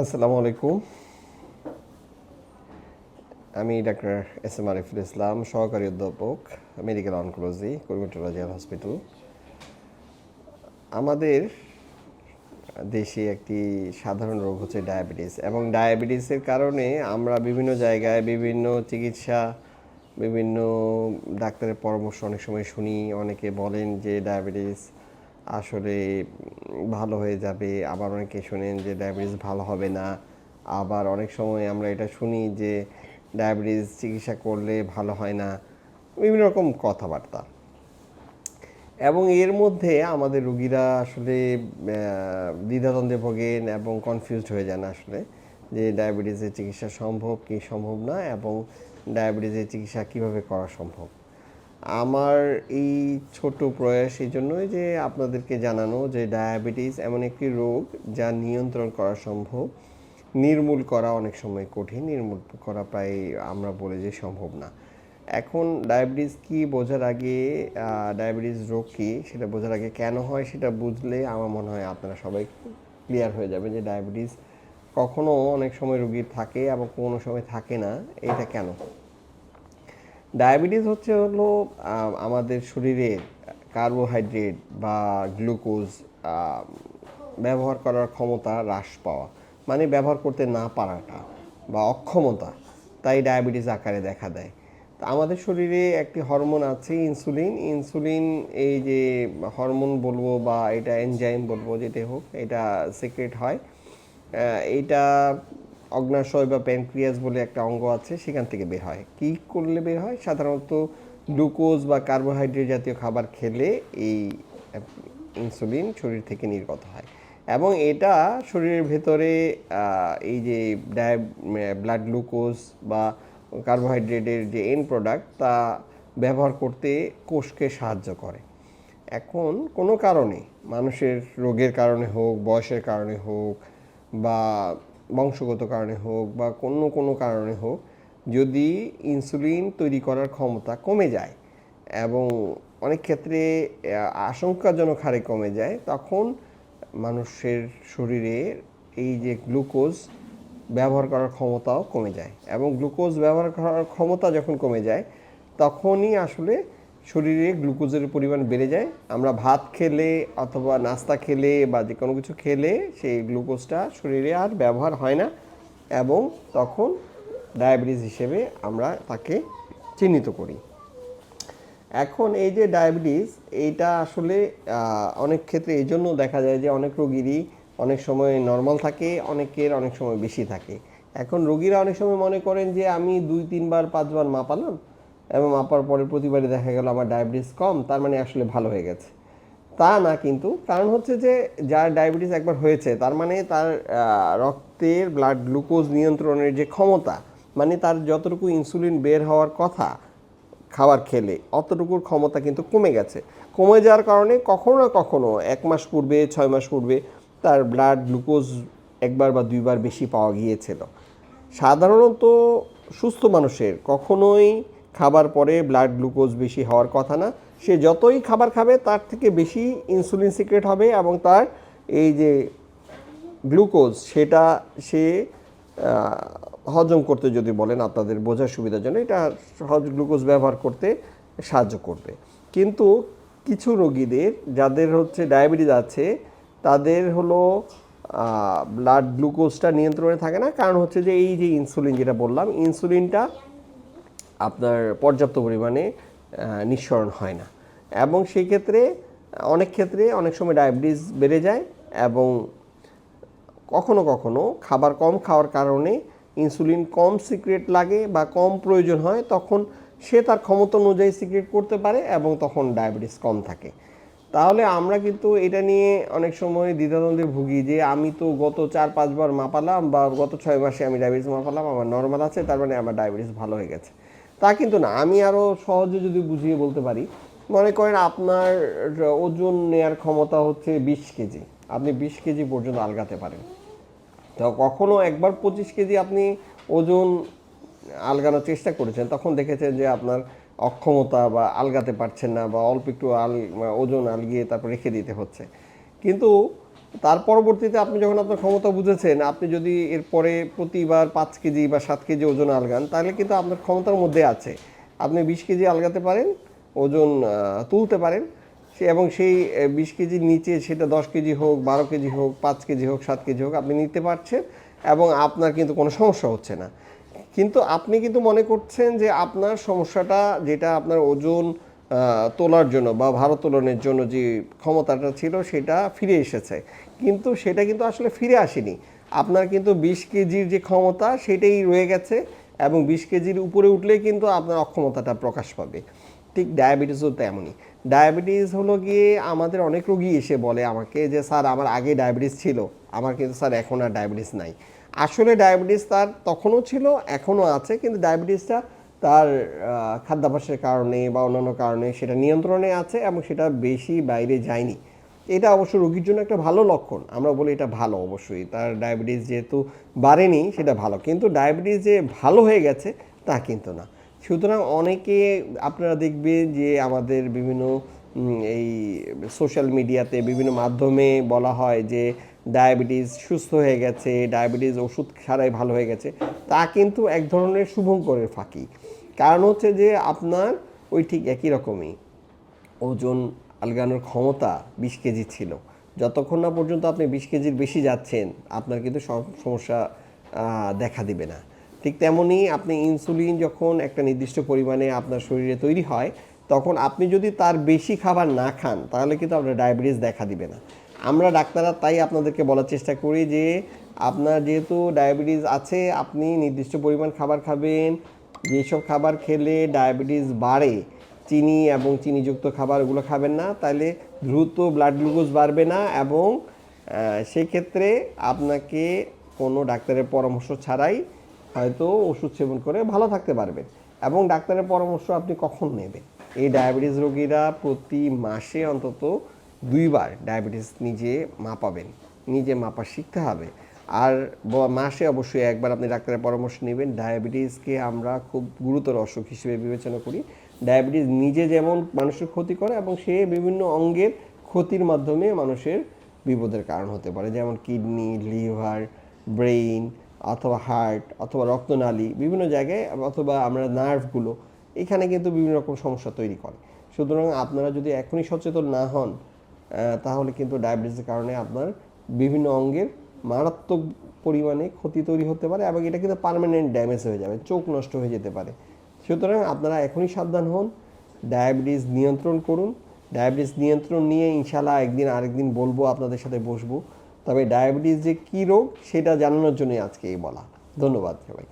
আসসালামু আলাইকুম। আমি doctor S M Ariful Islam, সহকারী অধ্যাপক মেডিকেল অনকোলজি করিমটোলজিয়াল হসপিটাল আমাদের দেশে একটি সাধারণ রোগ হচ্ছে ডায়াবেটিস এবং ডায়াবেটিসের কারণে আমরা বিভিন্ন জায়গায় বিভিন্ন চিকিৎসা, বিভিন্ন ডাক্তারের পরামর্শ অনেক সময় শুনি, অনেকে বলেন যে ডায়াবেটিস আসলে ভালো হয়ে যাবে। আবার অনেকে শোনেন যে ডায়াবেটিস ভালো হবে না। আবার অনেক সময় আমরা এটা শুনি যে ডায়াবেটিস চিকিৎসা করলে ভালো হয় না। বিভিন্ন রকম কথাবার্তা। এবং এর মধ্যে আমাদের রুগীরা আসলে দ্বিধাদ্বন্দ্বে ভোগেন এবং কনফিউজড হয়ে যান আসলে যে ডায়াবেটিসের চিকিৎসা সম্ভব কি সম্ভব না এবং ডায়াবেটিসের চিকিৎসা কীভাবে করা সম্ভব। আমার এই ছোট প্রয়াস এই জন্যই যে আপনাদেরকে জানানো যে ডায়াবেটিস এমন একটি রোগ যা নিয়ন্ত্রণ করা সম্ভব, নির্মূল করা অনেক সময় কঠিন, নির্মূল করা প্রায় আমরা বলে যে সম্ভব না। এখন ডায়াবেটিস কি বোঝার আগে ডায়াবেটিস রোগ কি সেটা বোঝার আগে কেন হয় সেটা বুঝলে আমার মনে হয় আপনারা সবাই ক্লিয়ার হয়ে যাবে যে ডায়াবেটিস কখনো অনেক সময় রোগীর থাকে এবং কোনো সময় থাকে না এটা কেন? ডায়াবেটিস হচ্ছে হলো আমাদের শরীরে কার্বোহাইড্রেট বা গ্লুকোজ ব্যবহার করার ক্ষমতা হ্রাস পাওয়া মানে ব্যবহার করতে না পারাটা বা অক্ষমতা, তাই ডায়াবেটিস আকারে দেখা দেয়। তা আমাদের শরীরে একটি হরমোন আছে, ইনসুলিন। ইনসুলিন এই যে হরমোন বলব বা এটা এনজাইম বলব যেটাই হোক, এটা সিক্রেট হয়। এইটা অগ্নাশয় বা প্যানক্রিয়াস বলে একটা অঙ্গ আছে, সেখান থেকে বের হয়। কি করলে বের হয়? সাধারণত গ্লুকোজ বা কার্বোহাইড্রেট জাতীয় খাবার খেলে এই ইনসুলিন শরীর থেকে নির্গত হয়। এবং এটা শরীরের ভেতরে এই যে ডায় ব্লাড গ্লুকোজ বা কার্বোহাইড্রেটের যে এন প্রোডাক্ট তা ব্যবহার করতে কোষকে সাহায্য করে। এখন কোনো কারণে, মানুষের রোগের কারণে হোক, বয়সের কারণে হোক বা বংশগত কারণে হোক বা কোনো কোনো কারণে হোক, যদি ইনসুলিন তৈরি করার ক্ষমতা কমে যায় এবং অনেক ক্ষেত্রে আশঙ্কাজনক হারে কমে যায়, তখন মানুষের শরীরে এই যে গ্লুকোজ ব্যবহার করার ক্ষমতাও কমে যায় এবং গ্লুকোজ ব্যবহার করার ক্ষমতা যখন কমে যায়, তখনই আসলে শরীরে গ্লুকোজের পরিমাণ বেড়ে যায়। আমরা ভাত খেলে অথবা নাস্তা খেলে বা যে কোনো কিছু খেলে সেই গ্লুকোজটা শরীরে আর ব্যবহার হয় না এবং তখন ডায়াবেটিস হিসেবে আমরা তাকে চিহ্নিত করি। এখন এই যে ডায়াবেটিস, এইটা আসলে অনেক ক্ষেত্রে এই জন্য দেখা যায় যে অনেক রোগীরই অনেক সময় নর্মাল থাকে, অনেকের অনেক সময় বেশি থাকে। এখন রোগীরা অনেক সময় মনে করেন যে আমি দুই, তিনবার, পাঁচবার মাপালাম এবং মাপার পরে প্রতিবারই দেখা গেল আমার ডায়াবেটিস কম, তার মানে আসলে ভালো হয়ে গেছে। তা না কিন্তু, কারণ হচ্ছে যে যার ডায়াবেটিস একবার হয়েছে, তার মানে তার রক্তের ব্লাড গ্লুকোজ নিয়ন্ত্রণের যে ক্ষমতা মানে তার যতটুকু ইনসুলিন বের হওয়ার কথা খাবার খেলে, অতটুকুর ক্ষমতা কিন্তু কমে গেছে। কমে যাওয়ার কারণে কখনো না কখনো এক মাস পূর্বে, ছয় মাস পূর্বে তার ব্লাড গ্লুকোজ একবার বা দুইবার বেশি পাওয়া গিয়েছিল। সাধারণত সুস্থ মানুষের কখনোই খাবার পরে ব্লাড গ্লুকোজ বেশি হওয়ার কথা না। সে যতই খাবার খাবে, তার থেকে বেশি ইনসুলিন সিক্রেট হবে এবং তার এই যে গ্লুকোজ সেটা সে হজম করতে যদি বলেন আপনাদের বোঝার সুবিধার জন্য, এটা সহজ গ্লুকোজ ব্যবহার করতে সাহায্য করবে। কিন্তু কিছু রোগীদের, যাদের হচ্ছে ডায়াবেটিস আছে, তাদের হলো ব্লাড গ্লুকোজটা নিয়ন্ত্রণে থাকে না। কারণ হচ্ছে যে এই যে ইনসুলিন যেটা বললাম ইনসুলিনটা আপনার পর্যাপ্ত পরিমাণে নিঃসরণ হয় না। এবং সেই ক্ষেত্রে, অনেক ক্ষেত্রে অনেক সময় ডায়াবেটিস বেড়ে যায় এবং কখনো কখনো খাবার কম খাওয়ার কারণে ইনসুলিন কম সিক্রেট লাগে বা কম প্রয়োজন হয়, তখন সে তার ক্ষমতা অনুযায়ী সিক্রেট করতে পারে এবং তখন ডায়াবেটিস কম থাকে। তাহলে আমরা কিন্তু এটা নিয়ে অনেক সময় দ্বিধাদ্বন্দ্বে ভুগি যে আমি তো গত চার পাঁচবার মাপালাম বা গত ছয় মাসে আমি ডায়াবেটিস মাপালাম, আমার নর্মাল আছে, তার মানে আমার ডায়াবেটিস ভালো হয়ে গেছে। তা কিন্তু না। আমি আরও সহজে যদি বুঝিয়ে বলতে পারি, মনে করেন আপনার ওজন নেয়ার ক্ষমতা হচ্ছে বিশ কেজি। আপনি বিশ কেজি পর্যন্ত আলগাতে পারেন। তো কখনও একবার পঁচিশ কেজি আপনি ওজন আলগানোর চেষ্টা করেছেন, তখন দেখেছেন যে আপনার অক্ষমতা বা আলগাতে পারছেন না বা অল্প একটু আল, ওজন আলগিয়ে তারপর রেখে দিতে হচ্ছে। কিন্তু তার পরবর্তীতে আপনি যখন আপনার ক্ষমতা বুঝেছেন, আপনি যদি এরপরে প্রতিবার পাঁচ কেজি বা সাত কেজি ওজন আলগান, তাহলে কিন্তু আপনার ক্ষমতার মধ্যে আছে। আপনি বিশ কেজি আলগাতে পারেন, ওজন তুলতে পারেন। সে এবং সেই বিশ কেজির নিচে সেটা দশ কেজি হোক, বারো কেজি হোক, পাঁচ কেজি হোক, সাত কেজি হোক, আপনি নিতে পারছেন এবং আপনার কিন্তু কোনো সমস্যা হচ্ছে না। কিন্তু আপনি কিন্তু মনে করছেন যে আপনার সমস্যাটা যেটা আপনার ওজন তোলার জন্য বা ভারোত্তোলনের জন্য যে ক্ষমতাটা ছিল সেটা ফিরে এসেছে। কিন্তু সেটা কিন্তু আসলে ফিরে আসেনি। আপনার কিন্তু বিশ কেজির যে ক্ষমতা সেটাই রয়ে গেছে এবং বিশ কেজির উপরে উঠলেই কিন্তু আপনার অক্ষমতাটা প্রকাশ পাবে। ঠিক ডায়াবেটিসও তেমনই। ডায়াবেটিস হলো গিয়ে আমাদের অনেক রোগী এসে বলে আমাকে যে, স্যার, আমার আগে ডায়াবেটিস ছিল। আমার কিন্তু, স্যার, এখন আর ডায়াবেটিস নাই। আসলে ডায়াবেটিস তার তখনও ছিল, এখনও আছে। কিন্তু ডায়াবেটিসটা তার খাদ্যাভ্যাসের কারণে বা অন্যান্য কারণে সেটা নিয়ন্ত্রণে আছে এবং সেটা বেশি বাইরে যায়নি। এটা অবশ্য রোগীর জন্য একটা ভালো লক্ষণ। আমরা বলি এটা ভালো অবশ্যই। তার ডায়াবেটিস যেহেতু বাড়েনি, সেটা ভালো। কিন্তু ডায়াবেটিস যে ভালো হয়ে গেছে, তা কিন্তু না। সুতরাং অনেকে, আপনারা দেখবেন যে আমাদের বিভিন্ন এই সোশ্যাল মিডিয়াতে বিভিন্ন মাধ্যমে বলা হয় যে ডায়াবেটিস সুস্থ হয়ে গেছে, ডায়াবেটিস ওষুধ ছাড়াই ভালো হয়ে গেছে। তা কিন্তু এক ধরনের শুভঙ্করের ফাঁকি। কারণ হচ্ছে যে আপনার ওই ঠিক একই রকমই। ওজন আলগানোর ক্ষমতা বিশ কেজি ছিল। যতক্ষণ না পর্যন্ত আপনি বিশ কেজির বেশি যাচ্ছেন, আপনার কিন্তু সমস্যা দেখা দিবে না। ঠিক তেমনই আপনি ইনসুলিন যখন একটা নির্দিষ্ট পরিমাণে আপনার শরীরে তৈরি হয়, তখন আপনি যদি তার বেশি খাবার না খান, তাহলে কিন্তু আপনার ডায়াবেটিস দেখা দিবে না। আমরা ডাক্তাররা তাই আপনাদেরকে বলার চেষ্টা করি যে, আপনার যেহেতু ডায়াবেটিস আছে, আপনি নির্দিষ্ট পরিমাণ খাবার খাবেন যেসব খাবার খেলে ডায়াবেটিস বাড়ে চিনি এবং চিনিযুক্ত খাবার ওগুলো খাবেন না তাহলে দ্রুত ব্লাড গ্লুকোজ বাড়বে না এবং আহ, সেই ক্ষেত্রে আপনাকে কোনো ডাক্তারের পরামর্শ ছাড়াই হয়তো ওষুধ সেবন করে ভালো থাকতে পারবেন এবং ডাক্তারের পরামর্শ আপনি কখন নেবেন? এই ডায়াবেটিস রোগীরা প্রতি মাসে অন্তত দুইবার ডায়াবেটিস নিজে মাপাবেন নিজে মাপা শিখতে হবে। আর মাসে অবশ্যই একবার আপনি ডাক্তারের পরামর্শ নেবেন। ডায়াবেটিসকে আমরা খুব গুরুতর অসুখ হিসেবে বিবেচনা করি। ডায়াবেটিস নিজে যেমন মানুষের ক্ষতি করে এবং সে বিভিন্ন অঙ্গের ক্ষতির মাধ্যমে মানুষের বিপদের কারণ হতে পারে। যেমন কিডনি, লিভার, ব্রেইন অথবা হার্ট অথবা রক্তনালী বিভিন্ন জায়গায় অথবা আমরা নার্ভগুলো এখানে কিন্তু বিভিন্ন রকম সমস্যা তৈরি করে। সুতরাং আপনারা যদি এখনই সচেতন না হন তাহলে কিন্তু ডায়াবেটিসের কারণে আপনার বিভিন্ন অঙ্গের মারাত্মক পরিমাণে ক্ষতি তৈরি হতে পারে এবং এটা কিন্তু পারমানেন্ট ড্যামেজ হয়ে যাবে, চোখ নষ্ট হয়ে যেতে পারে। সুতরাং আপনারা এখনই সাবধান হন ডায়াবেটিস নিয়ন্ত্রণ করুন। ডায়াবেটিস নিয়ন্ত্রণ নিয়ে ইনশাল্লাহ একদিন আরেকদিন বলব, আপনাদের সাথে বসবো। তবে ডায়াবেটিস যে কী রোগ, সেটা জানানোর জন্যই আজকে এই বলা। ধন্যবাদ সবাই